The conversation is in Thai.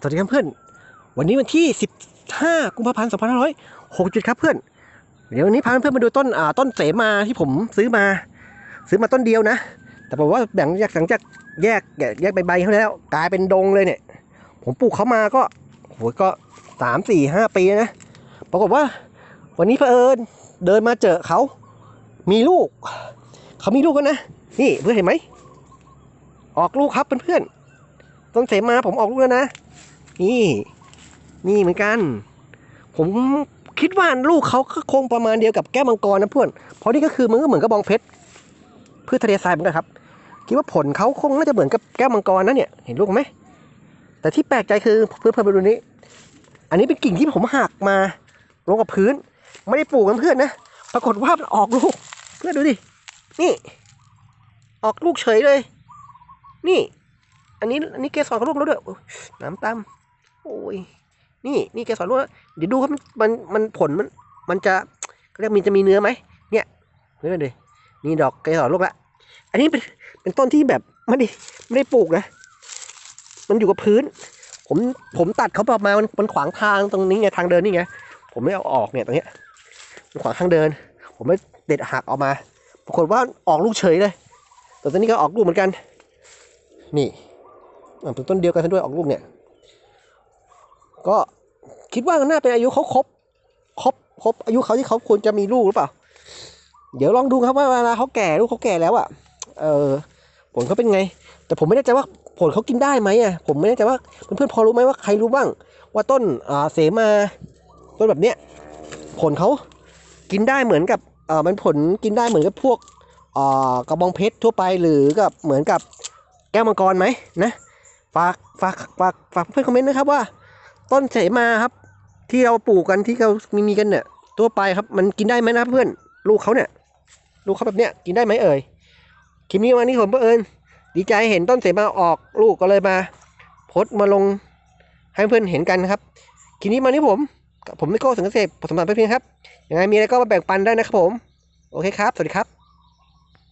สวัสดีครับเพื่อน วันนี้วันที่ 15 กุมภาพันธ์2567ครับเพื่อน เดี๋ยววันนี้พาเพื่อนมาดูต้นอ่าต้นเสมาที่ผมซื้อมา ซื้อมาต้นเดียวนะ แต่บอกว่าแบ่งจากหลังจากแยกแยกแยกใบๆเขาแล้ว กลายเป็นดงเลยเนี่ย ผมปลูกเขามาก็โหก็สามสี่ห้าปีนะ ปรากฏว่า วันนี้เผอิญเดินมาเจอเขา มีลูก เขามีลูกกันนะ นี่เพื่อนเห็นไหม ออกลูกครับเพื่อนๆ ต้นเสมาผมออกลูกแล้วนะ นี่ นี่เหมือนกัน ผมคิดว่าลูกเขาก็คงประมาณเดียวกับแก้วมังกรนะเพื่อน เพราะนี่ก็คือมันก็เหมือนกับบองเพชรพืชทะเลทรายเหมือนกันครับ คิดว่าผลเขาคงน่าจะเหมือนกับแก้วมังกรนะเนี่ย เห็นลูกไหม แต่ที่แปลกใจคือเพื่อนเพื่อนไปดูนี้ อันนี้เป็นกิ่งที่ผมหักมาลงกับพื้น ไม่ได้ปลูกกันเพื่อนนะ ปรากฏว่ามันออกลูก เพื่อนดูดิ นี่ ออกลูกเฉยเลย นี่ อันนี้อันนี้เกสรเขาลูกแล้วด้วยน้ำตามโอ้ยนี่นี่เกสรลูกแล้วเดี๋ยวดูครับมันมันผลมันมันจะเรียกมีจะมีเนื้อไหมเนี่ยเพื่อนดินี่ดอกเกสรลูกละอันนี้เป็นเป็นต้นที่แบบไม่ได้ไม่ได้ปลูกนะ มันอยู่กับพื้น ผมผมตัดเขาประมามันมันขวางทางตรงนี้ไงทางเดินนี่ไงผมไม่เอาออกเนี่ยตรงเนี้ยมันขวางทางเดิน ผมไม่เด็ดหักออกมาปรากฏว่าออกลูกเฉยเลยแต่ตอนนี้ก็ออกลูกเหมือนกัน นี่ เป็นต้นเดียวกันซะด้วยออกลูกเนี่ย ก็คิดว่าน่าเป็นอายุเขาครบครบครบอายุเขาที่เขาควรจะมีลูกหรือเปล่า เดี๋ยวลองดูครับว่าเวลาเขาแก่ลูกเขาแก่แล้วอะ เออผลเขาเป็นไง แต่ผมไม่แน่ใจว่าผลเขากินได้ไหมอะ ผมไม่แน่ใจว่าเพื่อนๆพอรู้ไหมว่าใครรู้บ้าง ว่าต้นอ่าเสมาต้นแบบเนี้ยผลเขากินได้เหมือนกับเอ่อมันผลกินได้เหมือนกับพวกเอ่อกระบองเพชรทั่วไปหรือกับเหมือนกับแก้วมังกรไหมนะ ฝากฝากฝากฝากเพื่อนคอมเมนต์นะครับว่า ต้นเสมาครับ ที่เราปลูกกันที่เรามีมีกันเนี่ยทั่วไปครับมันกินได้ไหมนะเพื่อนลูกเขาเนี่ย ลูกเขาแบบเนี้ยกินได้ไหมเอ่ยคลิปนี้วันนี้ผมเผอิญดีใจเห็นต้นเสมาออกลูกก็เลยมาโพสต์มาลงให้เพื่อนเห็นกันนะครับคลิปนี้มาที่ผมผมไม่โก้สังเกตผมสมบัติเพียงครับยังไงมีอะไรก็มาแบ่งปันได้นะครับผม โอเคครับ สวัสดีครับ